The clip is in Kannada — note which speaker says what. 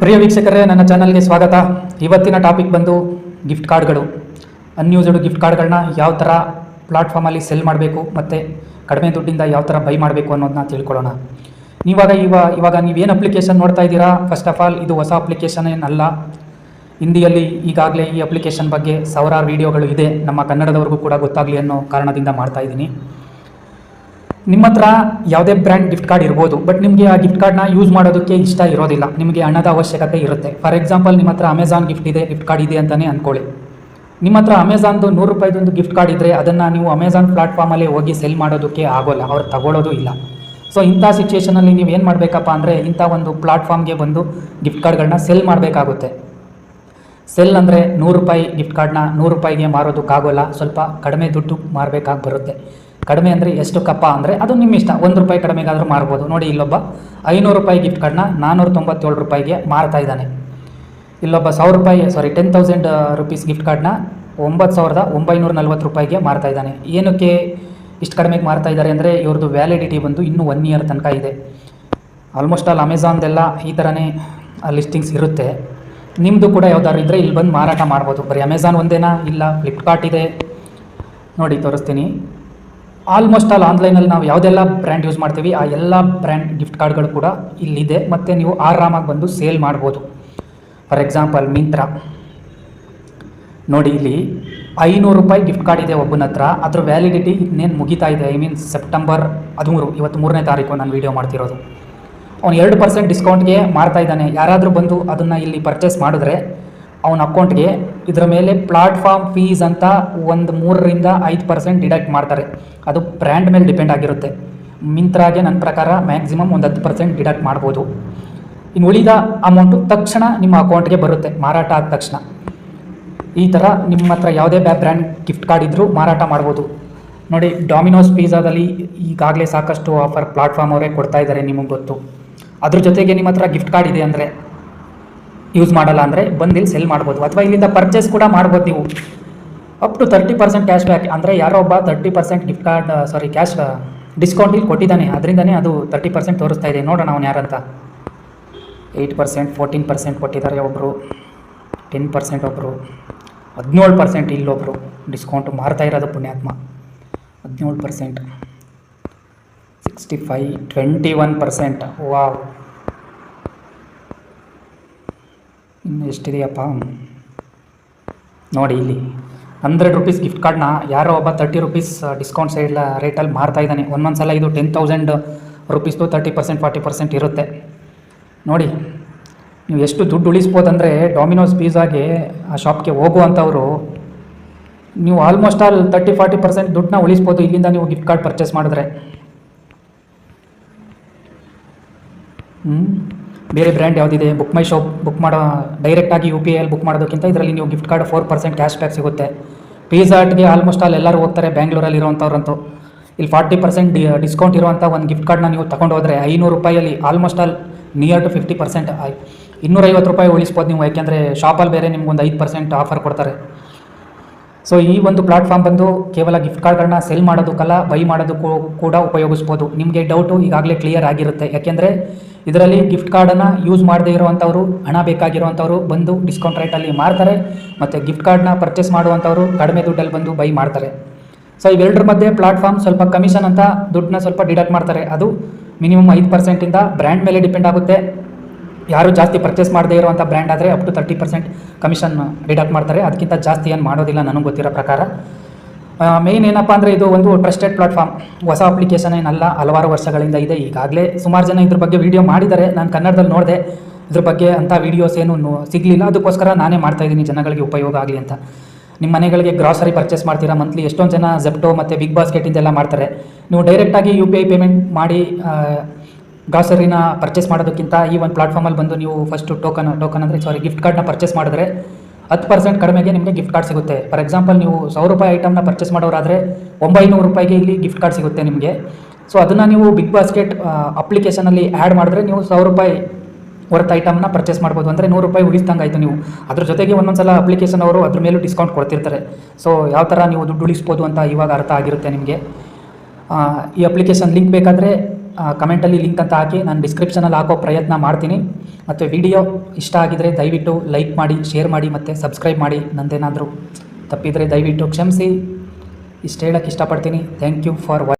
Speaker 1: ಪ್ರಿಯ ವೀಕ್ಷಕರೇ, ನನ್ನ ಚಾನಲ್ಗೆ ಸ್ವಾಗತ. ಇವತ್ತಿನ ಟಾಪಿಕ್ ಬಂದು ಗಿಫ್ಟ್ ಕಾರ್ಡ್ಗಳು ಅನ್ಯೂಸ್ಡ್ ಗಿಫ್ಟ್ ಕಾರ್ಡ್ಗಳನ್ನ ಯಾವ ಥರ ಪ್ಲಾಟ್ಫಾರ್ಮಲ್ಲಿ ಸೆಲ್ ಮಾಡಬೇಕು ಮತ್ತು ಕಡಿಮೆ ದುಡ್ಡಿಂದ ಯಾವ ಥರ ಬೈ ಮಾಡಬೇಕು ಅನ್ನೋದನ್ನ ತಿಳ್ಕೊಳ್ಳೋಣ. ನೀವಾಗ ಇವ, ಇವಾಗ ನೀವೇನು ಅಪ್ಲಿಕೇಶನ್ ನೋಡ್ತಾ ಇದ್ದೀರಾ? ಫಸ್ಟ್ ಆಫ್ ಆಲ್ ಇದು ಹೊಸ ಅಪ್ಲಿಕೇಶನ್ ಏನಲ್ಲ. ಹಿಂದಿಯಲ್ಲಿ ಈಗಾಗಲೇ ಈ ಅಪ್ಲಿಕೇಶನ್ ಬಗ್ಗೆ ಸಾವಿರಾರು ವೀಡಿಯೋಗಳು ಇದೆ. ನಮ್ಮ ಕನ್ನಡದವ್ರಿಗೂ ಕೂಡ ಗೊತ್ತಾಗಲಿ ಅನ್ನೋ ಕಾರಣದಿಂದ ಮಾಡ್ತಾ ಇದ್ದೀನಿ. ನಿಮ್ಮ ಹತ್ರ ಯಾವುದೇ ಬ್ರ್ಯಾಂಡ್ ಗಿಫ್ಟ್ ಕಾರ್ಡ್ ಇರ್ಬೋದು ಬಟ್ ನಿಮಗೆ ಆ ಗಿಫ್ಟ್ ಕಾರ್ಡ್ನ ಯೂಸ್ ಮಾಡೋದಕ್ಕೆ ಇಷ್ಟ ಇರೋದಿಲ್ಲ. ನಿಮಗೆ ಹಣದ ಅವಶ್ಯಕತೆ ಇರುತ್ತೆ. ಫಾರ್ ಎಕ್ಸಾಂಪಲ್ ನಿಮ್ಮ ಹತ್ರ ಅಮೆಝಾನ್ ಗಿಫ್ಟ್ ಇದೆ ಗಿಫ್ಟ್ ಕಾರ್ಡ್ ಇದೆ ಅಂತಲೇ ಅಂದ್ಕೊಳ್ಳಿ ನಿಮ್ಮ ಹತ್ರ ಅಮೆಝಾನ್ದು ನೂರು ರೂಪಾಯಿದೊಂದು ಗಿಫ್ಟ್ ಕಾರ್ಡ್ ಇದ್ದರೆ ಅದನ್ನು ನೀವು ಅಮೆಝಾನ್ ಪ್ಲಾಟ್ಫಾರ್ಮಲ್ಲಿ ಹೋಗಿ ಸೆಲ್ ಮಾಡೋದಕ್ಕೆ ಆಗೋಲ್ಲ, ಅವ್ರು ತಗೊಳ್ಳೋದು ಇಲ್ಲ. ಸೊ ಇಂಥ ಸಿಚುವೇಷನಲ್ಲಿ ನೀವು ಏನು ಮಾಡಬೇಕಪ್ಪ ಅಂದರೆ ಇಂಥ ಒಂದು ಪ್ಲಾಟ್ಫಾರ್ಮ್ಗೆ ಬಂದು ಗಿಫ್ಟ್ ಕಾರ್ಡ್ಗಳನ್ನ ಸೆಲ್ ಮಾಡಬೇಕಾಗುತ್ತೆ. ಸೆಲ್ ಅಂದರೆ ನೂರು ರೂಪಾಯಿ ಗಿಫ್ಟ್ ಕಾರ್ಡ್ನ ನೂರು ರೂಪಾಯಿಗೆ ಮಾರೋದಕ್ಕಾಗೋಲ್ಲ, ಸ್ವಲ್ಪ ಕಡಿಮೆ ದುಡ್ಡು ಮಾರಬೇಕಾಗಿ ಬರುತ್ತೆ. ಕಡಿಮೆ ಅಂದರೆ ಎಷ್ಟು ಕಪ್ಪ ಅಂದರೆ ಅದು ನಿಮ್ಮ ಇಷ್ಟ. ಒಂದು ರೂಪಾಯಿ ಕಡಿಮೆಗಾದರೂ ಮಾರ್ಬೋದು. ನೋಡಿ ಇಲ್ಲೊಬ್ಬ ಐನೂರು ರೂಪಾಯಿ ಗಿಫ್ಟ್ ಕಾರ್ಡ್ನ ನಾನ್ನೂರ ತೊಂಬತ್ತೇಳು ರೂಪಾಯಿಗೆ ಮಾರ್ತಾ ಇದ್ದಾನೆ. ಇಲ್ಲೊಬ್ಬ ಸಾವಿರ ರೂಪಾಯಿ sorry ten thousand rupees gift ಕಾರ್ಡ್ನ ಒಂಬತ್ತು ಸಾವಿರದ ಒಂಬೈನೂರ ನಲ್ವತ್ತು ರೂಪಾಯಿಗೆ ಮಾರ್ತಾ ಇದ್ದಾನೆ. ಏನಕ್ಕೆ ಇಷ್ಟು ಕಡಿಮೆಗೆ ಮಾರ್ತಾ ಇದ್ದಾರೆ ಅಂದರೆ ಇವ್ರದ್ದು ವ್ಯಾಲಿಡಿಟಿ ಬಂದು ಇನ್ನೂ ಒನ್ ಇಯರ್ ತನಕ ಇದೆ. ಆಲ್ಮೋಸ್ಟ್ ಆಲ್ ಅಮೆಝಾನ್ದೆಲ್ಲ ಈ ಥರನೇ ಲಿಸ್ಟಿಂಗ್ಸ್ ಇರುತ್ತೆ. ನಿಮ್ಮದು ಕೂಡ ಯಾವ್ದಾದ್ರು ಇದ್ದರೆ ಇಲ್ಲಿ ಬಂದು ಮಾರಾಟ ಮಾಡ್ಬೋದು. ಬರೀ ಅಮೆಝಾನ್ ಒಂದೇನಾ? ಇಲ್ಲ ಫ್ಲಿಪ್ಕಾರ್ಟ್ ಇದೆ. ನೋಡಿ, ತೋರಿಸ್ತೀನಿ. ಆಲ್ಮೋಸ್ಟ್ ಆಲ್ ಆನ್ಲೈನಲ್ಲಿ ನಾವು ಯಾವುದೆಲ್ಲ ಬ್ರ್ಯಾಂಡ್ ಯೂಸ್ ಮಾಡ್ತೀವಿ, ಆ ಎಲ್ಲ ಬ್ರ್ಯಾಂಡ್ ಗಿಫ್ಟ್ ಕಾರ್ಡ್ಗಳು ಕೂಡ ಇಲ್ಲಿದೆ. ಮತ್ತು ನೀವು ಆರಾಮಾಗಿ ಬಂದು ಸೇಲ್ ಮಾಡ್ಬೋದು. For example Myntra. ನೋಡಿ ಇಲ್ಲಿ ಐನೂರು ರೂಪಾಯಿ ಗಿಫ್ಟ್ ಕಾರ್ಡ್ ಇದೆ ಒಬ್ಬನ ಹತ್ರ. ಅದ್ರ ವ್ಯಾಲಿಡಿಟಿ ಇನ್ನೇನು ಮುಗಿತಾ ಇದೆ? ಐ ಮೀನ್ ಸೆಪ್ಟೆಂಬರ್ ಹದಿಮೂರು, ಇವತ್ತು ಮೂರನೇ ತಾರೀಕು ನಾನು ವೀಡಿಯೋ ಮಾಡ್ತಿರೋದು. ಅವ್ನು ಎರಡು ಪರ್ಸೆಂಟ್ ಡಿಸ್ಕೌಂಟ್ಗೆ ಮಾರ್ತಾ ಇದ್ದಾನೆ. ಯಾರಾದರೂ ಬಂದು ಅದನ್ನು ಇಲ್ಲಿ ಪರ್ಚೇಸ್ ಮಾಡಿದ್ರೆ ಅವನ ಅಕೌಂಟ್ಗೆ ಇದರ ಮೇಲೆ ಪ್ಲಾಟ್ಫಾರ್ಮ್ ಫೀಸ್ ಅಂತ ಒಂದು ಮೂರರಿಂದ ಐದು ಪರ್ಸೆಂಟ್ ಡಿಡಕ್ಟ್ ಮಾಡ್ತಾರೆ. ಅದು ಬ್ರ್ಯಾಂಡ್ ಮೇಲೆ ಡಿಪೆಂಡ್ ಆಗಿರುತ್ತೆ. ಮಿಂತ್ರಾಗೆ ನನ್ನ ಪ್ರಕಾರ ಮ್ಯಾಕ್ಸಿಮಮ್ ಒಂದು ಹತ್ತು ಪರ್ಸೆಂಟ್ ಡಿಡಕ್ಟ್ ಮಾಡ್ಬೋದು. ಇನ್ನು ಉಳಿದ ಅಮೌಂಟು ತಕ್ಷಣ ನಿಮ್ಮ ಅಕೌಂಟ್ಗೆ ಬರುತ್ತೆ, ಮಾರಾಟ ಆದ ತಕ್ಷಣ. ಈ ಥರ ನಿಮ್ಮ ಹತ್ರ ಯಾವುದೇ ಬ್ಯಾ, ಬ್ರ್ಯಾಂಡ್ ಗಿಫ್ಟ್ ಕಾರ್ಡ್ ಇದ್ದರೂ ಮಾರಾಟ ಮಾಡ್ಬೋದು. ನೋಡಿ ಡಾಮಿನೋಸ್ ಪಿಜ್ಜಾದಲ್ಲಿ ಈಗಾಗಲೇ ಸಾಕಷ್ಟು ಆಫರ್ ಪ್ಲಾಟ್ಫಾರ್ಮ್ ಅವರೇ ಕೊಡ್ತಾ ಇದ್ದಾರೆ ನಿಮಗೆ ಗೊತ್ತು. ಅದ್ರ ಜೊತೆಗೆ ನಿಮ್ಮ ಹತ್ರ ಗಿಫ್ಟ್ ಕಾರ್ಡ್ ಇದೆ ಅಂದರೆ ಯೂಸ್ ಮಾಡಲ್ಲ ಅಂದರೆ ಬಂದು ಇಲ್ಲಿ ಸೆಲ್ ಮಾಡ್ಬೋದು. ಅಥವಾ ಇಲ್ಲಿಂದ ಪರ್ಚೇಸ್ ಕೂಡ ಮಾಡ್ಬೋದು ನೀವು. Up to thirty percent cash back ಅಂದರೆ ಯಾರೋ ಒಬ್ಬ thirty percent gift card sorry cash discount ಇಲ್ಲಿ ಕೊಟ್ಟಿದ್ದಾನೆ. ಅದರಿಂದನೇ ಅದು ತರ್ಟಿ ಪರ್ಸೆಂಟ್ ತೋರಿಸ್ತಾ ಇದೆ. ನೋಡೋಣ ಅವ್ನು ಯಾರಂತ. ಏಯ್ಟ್ ಪರ್ಸೆಂಟ್ ಫೋರ್ಟೀನ್ ಪರ್ಸೆಂಟ್ ಕೊಟ್ಟಿದ್ದಾರೆ ಒಬ್ಬರು ಟೆನ್ ಪರ್ಸೆಂಟ್ ಒಬ್ಬರು ಹದಿನೇಳು ಪರ್ಸೆಂಟ್ ಇಲ್ಲೊಬ್ಬರು ಡಿಸ್ಕೌಂಟ್ ಮಾರ್ತಾ ಇರೋದು ಪುಣ್ಯಾತ್ಮ. ಹದಿನೇಳು percent sixty five twenty one percent wow ಇನ್ನು ಎಷ್ಟಿದೆಯಪ್ಪ ನೋಡಿ ಇಲ್ಲಿ, ಹಂಡ್ರೆಡ್ ರುಪೀಸ್ ಗಿಫ್ಟ್ ಕಾರ್ಡ್ನ ಯಾರೋ ಒಬ್ಬ ತರ್ಟಿ ರುಪೀಸ್ ಡಿಸ್ಕೌಂಟ್ ಸೈಡ್ ರೇಟಲ್ಲಿ ಮಾರ್ತಾ ಇದ್ದಾನೆ. ಒಂದೊಂದು ಸಲ ಇದು ಟೆನ್ ತೌಸಂಡ್ ರುಪೀಸ್ದು ತರ್ಟಿ ಪರ್ಸೆಂಟ್ ಫಾರ್ಟಿ ಪರ್ಸೆಂಟ್ ಇರುತ್ತೆ. ನೋಡಿ, ನೀವು ಎಷ್ಟು ದುಡ್ಡು ಉಳಿಸ್ಬೋದಂದರೆ ಡಾಮಿನೋಸ್ ಪೀಝಾಗೆ ಆ ಶಾಪ್ಗೆ ಹೋಗುವಂಥವ್ರು, ನೀವು almost all thirty forty percent ದುಡ್ಡನ್ನ ಉಳಿಸ್ಬೋದು ಇಲ್ಲಿಂದ ನೀವು ಗಿಫ್ಟ್ ಕಾರ್ಡ್ ಪರ್ಚೇಸ್ ಮಾಡಿದ್ರೆ. ಹ್ಞೂ ಬೇರೆ ಬ್ರ್ಯಾಂಡ್ ಯಾವುದಿದೆ ಬುಕ್ ಮೈ ಶಾಪ್ ಬುಕ್ ಮಾಡೋ ಡೈರೆಕ್ಟಾಗಿ ಯು ಪಿ ಐಯಲ್ಲಿ ಬುಕ್ ಮಾಡೋದಕ್ಕಿಂತ ಇದರಲ್ಲಿ ನೀವು gift card four percent cash back ಸಿಗುತ್ತೆ. ಪಿಝಾಟ್ಗೆ ಆಲ್ಮೋಸ್ಟ್ ಆಲ್ ಎಲ್ಲರೂ ಹೋಗ್ತಾರೆ ಬ್ಯಾಂಗ್ಳೂರಲ್ಲಿ ಇರೋವಂಥವ್ರಂತೂ ಇಲ್ಲಿ ಫಾರ್ಟಿ ಪರ್ಸೆಂಟ್ ಡಿ ಡಿಸ್ಕೌಂಟ್ ಇರುವಂಥ ಒಂದು ಗಿಫ್ಟ್ ಕಾರ್ಡ್ನ ನೀವು ತಗೊಂಡು ಹೋದರೆ ಐನೂರು ರೂಪಾಯಲ್ಲಿ almost all near to fifty percent ಇನ್ನೂರೈವತ್ತು ರೂಪಾಯಿ ಉಳಿಸ್ಬೋದು ನೀವು, ಯಾಕೆಂದರೆ ಶಾಪಲ್ಲಿ ಬೇರೆ ನಿಮ್ಗೊಂದು ಐದು ಪರ್ಸೆಂಟ್ ಆಫರ್ ಕೊಡ್ತಾರೆ. ಸೊ ಈ ಒಂದು ಪ್ಲಾಟ್ಫಾರ್ಮ್ ಬಂದು ಕೇವಲ ಗಿಫ್ಟ್ ಕಾರ್ಡ್ಗಳನ್ನ ಸೆಲ್ ಮಾಡೋದಕ್ಕಲ್ಲ ಬೈ ಮಾಡೋದಕ್ಕೂ ಕೂಡ ಉಪಯೋಗಿಸ್ಬೋದು. ನಿಮಗೆ ಡೌಟು ಈಗಾಗಲೇ ಕ್ಲಿಯರ್ ಆಗಿರುತ್ತೆ. ಯಾಕೆಂದರೆ ಇದರಲ್ಲಿ ಗಿಫ್ಟ್ ಕಾರ್ಡನ್ನು ಯೂಸ್ ಮಾಡದೇ ಇರುವಂಥವ್ರು, ಹಣ ಬೇಕಾಗಿರುವಂಥವ್ರು ಬಂದು ಡಿಸ್ಕೌಂಟ್ ರೇಟಲ್ಲಿ ಮಾರ್ತಾರೆ, ಮತ್ತು ಗಿಫ್ಟ್ ಕಾರ್ಡ್ನ ಪರ್ಚೇಸ್ ಮಾಡುವಂಥವ್ರು ಕಡಿಮೆ ದುಡ್ಡಲ್ಲಿ ಬಂದು ಬೈ ಮಾಡ್ತಾರೆ. ಸೊ ಇವೆರಡರ ಮಧ್ಯೆ ಪ್ಲಾಟ್ಫಾರ್ಮ್ ಸ್ವಲ್ಪ ಕಮಿಷನ್ ಅಂತ ದುಡ್ಡನ್ನ ಸ್ವಲ್ಪ ಡಿಡಕ್ಟ್ ಮಾಡ್ತಾರೆ. ಅದು ಮಿನಿಮಮ್ ಐದು ಪರ್ಸೆಂಟಿಂದ ಬ್ರ್ಯಾಂಡ್ ಮೇಲೆ ಡಿಪೆಂಡ್ ಆಗುತ್ತೆ. ಯಾರು ಜಾಸ್ತಿ ಪರ್ಚೇಸ್ ಮಾಡದೇ ಇರುವಂಥ ಬ್ರ್ಯಾಂಡ್ ಆದರೆ up to thirty percent commission deduct ಮಾಡ್ತಾರೆ. ಅದಕ್ಕಿಂತ ಜಾಸ್ತಿ ಏನು ಮಾಡೋದಿಲ್ಲ ನನಗೆ ಗೊತ್ತಿರೋ ಪ್ರಕಾರ. ಮೇಯ್ನ್ ಏನಪ್ಪ ಅಂದರೆ ಇದು ಒಂದು ಟ್ರಸ್ಟೆಡ್ ಪ್ಲಾಟ್ಫಾರ್ಮ್ ಹೊಸ ಅಪ್ಲಿಕೇಶನ್ ಏನಲ್ಲ, ಹಲವಾರು ವರ್ಷಗಳಿಂದ ಇದೆ. ಈಗಾಗಲೇ ಸುಮಾರು ಜನ ಇದ್ರ ಬಗ್ಗೆ ವೀಡಿಯೋ ಮಾಡಿದ್ದಾರೆ. ನಾನು ಕನ್ನಡದಲ್ಲಿ ನೋಡಿದೆ. ಇದ್ರ ಬಗ್ಗೆ ಅಂಥ ವೀಡಿಯೋಸ್ ಏನು ಸಿಗಲಿಲ್ಲ. ಅದಕ್ಕೋಸ್ಕರ ನಾನೇ ಮಾಡ್ತಾ ಇದ್ದೀನಿ. ಜನಗಳಿಗೆ ಉಪಯೋಗ ಆಗಲಿ ಅಂತ. ನಿಮ್ಮ ಮನೆಗಳಿಗೆ ಗ್ರಾಸರಿ ಪರ್ಚೇಸ್ ಮಾಡ್ತೀರಾ ಮಂತ್ಲಿ ಎಷ್ಟೊಂದು ಜನ ಜೆಪ್ಟೋ ಮತ್ತು ಬಿಗ್ ಬಾಸ್ಕೆಟಿಂದೆಲ್ಲ ಮಾಡ್ತಾರೆ. ನೀವು ಡೈರೆಕ್ಟಾಗಿ ಯು ಪಿ ಐ ಪೇಮೆಂಟ್ ಮಾಡಿ ಗ್ರಾಸರಿನ ಪರ್ಚೇಸ್ ಮಾಡೋದಕ್ಕಿಂತ ಈ ಒಂದು ಪ್ಲಾಟ್ಫಾರ್ಮಲ್ಲಿ ಬಂದು ನೀವು ಫಸ್ಟು ಟೋಕನ್ ಟೋಕನ್ ಅಂದರೆ ಸಾರಿ ಗಿಫ್ಟ್ ಕಾರ್ಡ್ನ ಪರ್ಚೇಸ್ ಮಾಡಿದ್ರೆ ಹತ್ತು ಪರ್ಸೆಂಟ್ ಕಡಿಮೆಗೆ ನಿಮಗೆ ಗಿಫ್ಟ್ ಕಾರ್ಡ್ ಸಿಗುತ್ತೆ. ಫಾರ್ ಎಕ್ಸಾಂಪಲ್ ನೀವು ಸಾವಿರ ರೂಪಾಯಿ ಐಟಮ್ನ ಪರ್ಚೇಸ್ ಮಾಡೋರಾದರೆ ಒಂಬೈನೂರು ರೂಪಾಯಿಗೆ ಇಲ್ಲಿ ಗಿಫ್ಟ್ ಕಾರ್ಡ್ ಸಿಗುತ್ತೆ ನಿಮಗೆ. ಸೊ ಅದನ್ನು ನೀವು ಬಿಗ್ ಬಾಸ್ಕೆಟ್ ಅಪ್ಲಿಕೇಶನಲ್ಲಿ ಆ್ಯಡ್ ಮಾಡಿದ್ರೆ ನೀವು ಸಾವಿರ ರೂಪಾಯಿ ವರ್ತ್ ಐಟಮ್ನ ಪರ್ಚೇಸ್ ಮಾಡ್ಬೋದು. ಅಂದರೆ ನೂರು ರೂಪಾಯಿ ಉಳಿಸ್ದಂಗೆ ಆಯಿತು ನೀವು. ಅದ್ರ ಜೊತೆಗೆ ಒಂದೊಂದು ಸಲ ಅಪ್ಲಿಕೇಶನ್ ಅವರು ಅದ್ರ ಮೇಲೂ ಡಿಸ್ಕೌಂಟ್ ಕೊಡ್ತಿರ್ತಾರೆ. ಸೊ ಯಾವ ಥರ ನೀವು ದುಡ್ಡು ಉಳಿಸ್ಬೋದು ಅಂತ ಇವಾಗ ಅರ್ಥ ಆಗಿರುತ್ತೆ ನಿಮಗೆ. ಈ ಅಪ್ಲಿಕೇಶನ್ ಲಿಂಕ್ ಬೇಕಾದರೆ ಕಮೆಂಟಲ್ಲಿ ಲಿಂಕ್ ಅಂತ ಹಾಕಿ ನಾನು ಡಿಸ್ಕ್ರಿಪ್ಷನಲ್ಲಿ ಹಾಕೋ ಪ್ರಯತ್ನ ಮಾಡ್ತೀನಿ. ಮತ್ತು ವಿಡಿಯೋ ಇಷ್ಟ ಆಗಿದರೆ ದಯವಿಟ್ಟು ಲೈಕ್ ಮಾಡಿ ಶೇರ್ ಮಾಡಿ, ಮತ್ತು ಸಬ್ಸ್ಕ್ರೈಬ್ ಮಾಡಿ. ನಂದೇನಾದರೂ ತಪ್ಪಿದರೆ ದಯವಿಟ್ಟು ಕ್ಷಮಿಸಿ. ಇಷ್ಟು ಹೇಳೋಕ್ಕೆ ಇಷ್ಟಪಡ್ತೀನಿ. ಥ್ಯಾಂಕ್ ಯು ಫಾರ್ ವಾ